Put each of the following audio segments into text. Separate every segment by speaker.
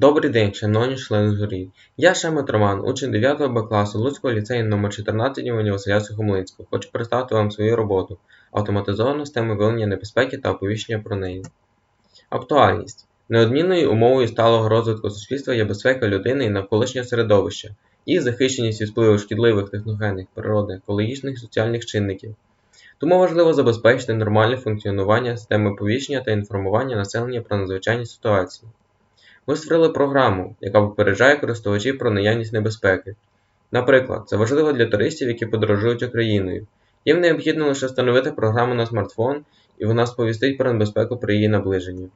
Speaker 1: Добрий день, шановні члени журі. Я Шемет Роман, учень 9 Б класу Луцького ліцею номер 14 імені Василя Сухомлинського. Хочу представити вам свою роботу автоматизована система виявлення небезпеки та оповіщення про неї. Актуальність. Неодмінною умовою сталого розвитку суспільства є безпека людини і навколишнього середовища, і захищеність від впливу шкідливих техногенних, природних, екологічних і соціальних чинників. Тому важливо забезпечити нормальне функціонування системи оповіщення та інформування населення про надзвичайні ситуації. Ми створили програму, яка попереджає користувачів про наявність небезпеки. Наприклад, це важливо для туристів, які подорожують Україною. Їм необхідно лише встановити програму на смартфон, і вона сповістить про небезпеку при її наближенні.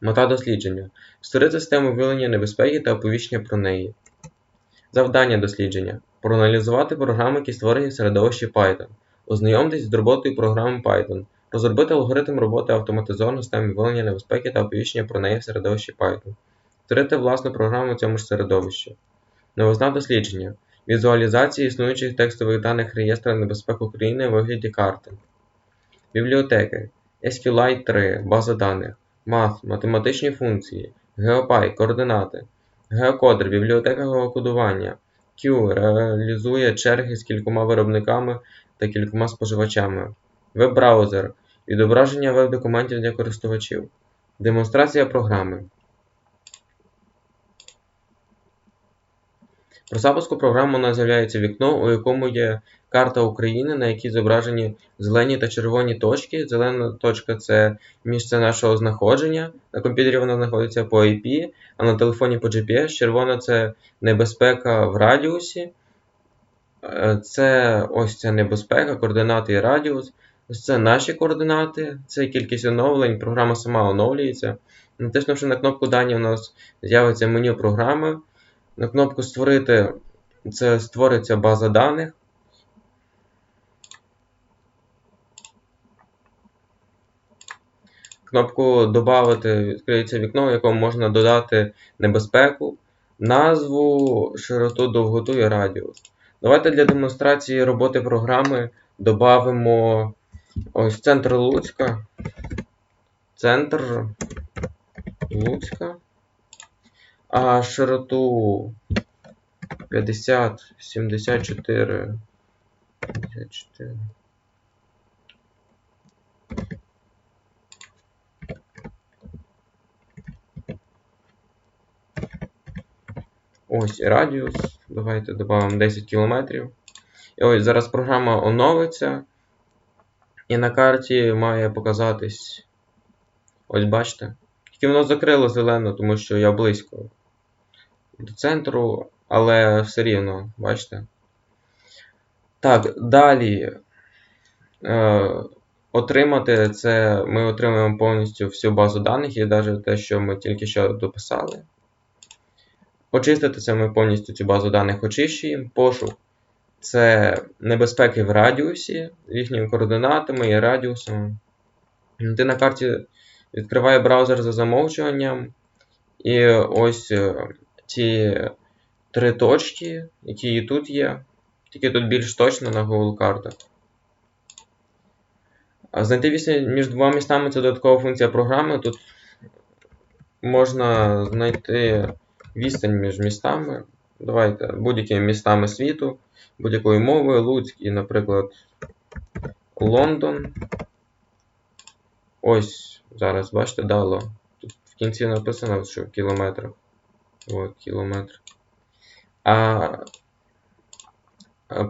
Speaker 1: Мета дослідження створити систему виявлення небезпеки та оповіщення про неї. Завдання дослідження проаналізувати програми, які створені в середовищі Python, ознайомитись з роботою програми Python, розробити алгоритм роботи автоматизованої системи виявлення небезпеки та оповіщення про неї в середовищі Python, створити власну програму в цьому ж середовищі. Новизна дослідження. Візуалізація існуючих текстових даних реєстру небезпек України у вигляді карти. Бібліотеки. SQLite 3, база даних, Math, математичні функції, GeoPy, координати, Geocoder, бібліотека геокодування, Q. Реалізує черги з кількома виробниками та кількома споживачами, веб-браузер, відображення веб-документів для користувачів, демонстрація програми. При запуску програми у нас з'являється вікно, у якому є карта України, на якій зображені зелені та червоні точки. Зелена точка це місце нашого знаходження. На комп'ютері вона знаходиться по IP, а на телефоні по GPS. Червона це небезпека в радіусі. Е, Це ось ця небезпека, координати і радіус. Ось це наші координати, це кількість оновлень, програма сама оновлюється. Натиснувши на кнопку Дані, у нас з'явиться меню програми. На кнопку Створити це створиться база даних. Кнопку Добавити відкриється вікно, в якому можна додати небезпеку, назву, широту, довготу і радіус. Давайте для демонстрації роботи програми додамо ось центр Луцька. Центр Луцька. А широту 50, 74, 54. Ось і радіус. Давайте додамо 10 км. І ось зараз програма оновиться. І на карті має показатись. Ось бачите. Тільки воно закрило зелено, тому що я близько до центру, але все рівно, бачите. Так, далі. Е, Отримати це ми отримуємо повністю всю базу даних і навіть те, що ми тільки що дописали. Очистити це ми повністю цю базу даних очищуємо. Пошук це небезпеки в радіусі, їхніми координатами і радіусом. Ти на карті відкриває браузер за замовчуванням. І ось е, ці три точки, які і тут є. Тільки тут більш точно на Google картах. Знайти відстань між двома містами це додаткова функція програми. Тут можна знайти відстань між містами. Давайте будь-якими містами світу, будь-якою мовою, Луцьк і, наприклад, Лондон. Ось, зараз, бачите, дало. Тут в кінці написано, що в кілометрах. Кілометр. А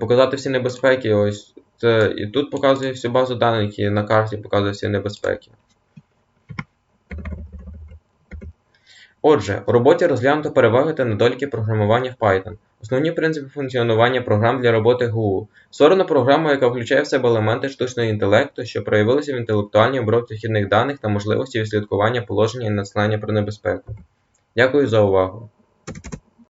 Speaker 1: показати всі небезпеки, ось. Це, і тут показує всю базу даних, і на карті показує всі небезпеки. Отже, у роботі розглянуто переваги та недоліки програмування в Python. Основні принципи функціонування програм для роботи ГУ. Створена програма, яка включає в себе елементи штучного інтелекту, що проявилися в інтелектуальній обробці вхідних даних та можливості відслідкування положення і надсилання про небезпеку. Дякую за увагу!